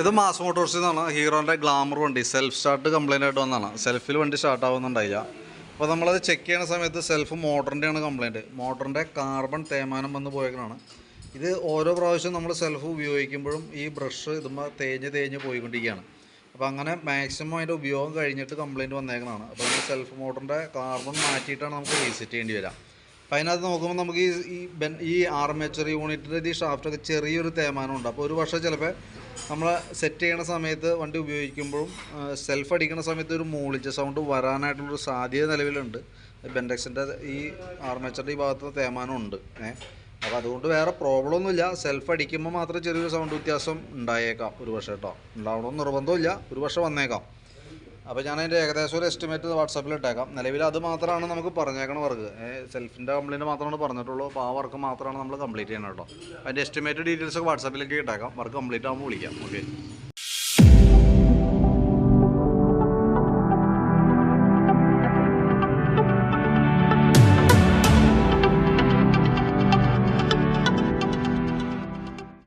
ഇത് മാസ് മോട്ടോഴ്സിൽ നിന്നാണ് ഹീറോന്റെ ഗ്ലാമർ വണ്ടി സെൽഫ് സ്റ്റാർട്ട് കംപ്ലൈന്റ് ആയിട്ട് വന്നതാണ്. സെൽഫിൽ വണ്ടി സ്റ്റാർട്ട് ആവുന്നുണ്ടായില്ല. അപ്പോൾ നമ്മളത് ചെക്ക് ചെയ്യുന്ന സമയത്ത് സെൽഫ് മോട്ടറിന്റെയാണ് കംപ്ലൈന്റ് മോട്ടറിന്റെ കാർബൺ തേമാനം വന്ന് പോയേക്കണാണ് ഇത് ഓരോ പ്രാവശ്യം നമ്മൾ സെൽഫ് ഉപയോഗിക്കുമ്പോഴും ഈ ബ്രഷ് ഇതുമ്പോൾ തേഞ്ഞ് തേഞ്ഞ് പോയിക്കൊണ്ടിരിക്കുകയാണ്. അപ്പോൾ അങ്ങനെ മാക്സിമം അതിന്റെ ഉപയോഗം കഴിഞ്ഞിട്ട് കംപ്ലൈന്റ് വന്നേക്കണതാണ്. അപ്പോൾ നമ്മൾ സെൽഫ് മോട്ടറിന്റെ കാർബൺ മാറ്റിയിട്ടാണ് നമുക്ക് റീസെറ്റ് ചെയ്യേണ്ടി വരിക. അപ്പോൾ അതിനകത്ത് നോക്കുമ്പോൾ നമുക്ക് ഈ ഈ ബെൻ ഈ ആർമേച്ചർ യൂണിറ്റിന്റെ ഈ ഷാഫ്റ്റൊക്കെ ചെറിയൊരു തേമാനം ഉണ്ട് അപ്പോൾ ഒരു പക്ഷേ ചിലപ്പോൾ നമ്മൾ സെറ്റ് ചെയ്യണ സമയത്ത് വണ്ടി ഉപയോഗിക്കുമ്പോഴും സെൽഫ് അടിക്കുന്ന സമയത്ത് ഒരു മൂളിച്ച സൗണ്ട് വരാനായിട്ടുള്ളൊരു സാധ്യത നിലവിലുണ്ട്. ബെൻഡെക്സിന്റെ ഈ ആർമേച്ചറിന്റെ ഈ ഭാഗത്ത് തേമാനം ഉണ്ട് ഏഹ് അപ്പോൾ അതുകൊണ്ട് വേറെ പ്രോബ്ലം ഒന്നുമില്ല. സെൽഫ് അടിക്കുമ്പോൾ മാത്രമേ ചെറിയൊരു സൗണ്ട് വ്യത്യാസം ഉണ്ടായേക്കാം. ഒരു പക്ഷേ കേട്ടോ ഉണ്ടാവണമെന്ന് നിർബന്ധമില്ല ഒരു പക്ഷേ വന്നേക്കാം. അപ്പോൾ ഞാൻ അതിന്റെ ഏകദേശം ഒരു എസ്റ്റിമേറ്റ് വാട്സാപ്പിൽ ഇട്ടേക്കാം. നിലവിൽ അത് മാത്രമാണ് നമുക്ക് പറഞ്ഞേക്കണ വർക്ക് സെൽഫിന്റെ കംപ്ലയിന്റ് മാത്രമാണ് പറഞ്ഞിട്ടുള്ളൂ. അപ്പോൾ ആ വർക്ക് മാത്രമാണ് നമ്മൾ കംപ്ലീറ്റ് ചെയ്യണം കേട്ടോ അതിന്റെ എസ്റ്റിമേറ്റ് ഡീറ്റെയിൽസ് ഒക്കെ വാട്സാപ്പിലേക്ക് ഇട്ടേക്കാം. വർക്ക് കംപ്ലീറ്റ് ആകുമ്പോൾ വിളിക്കാം. ഓക്കെ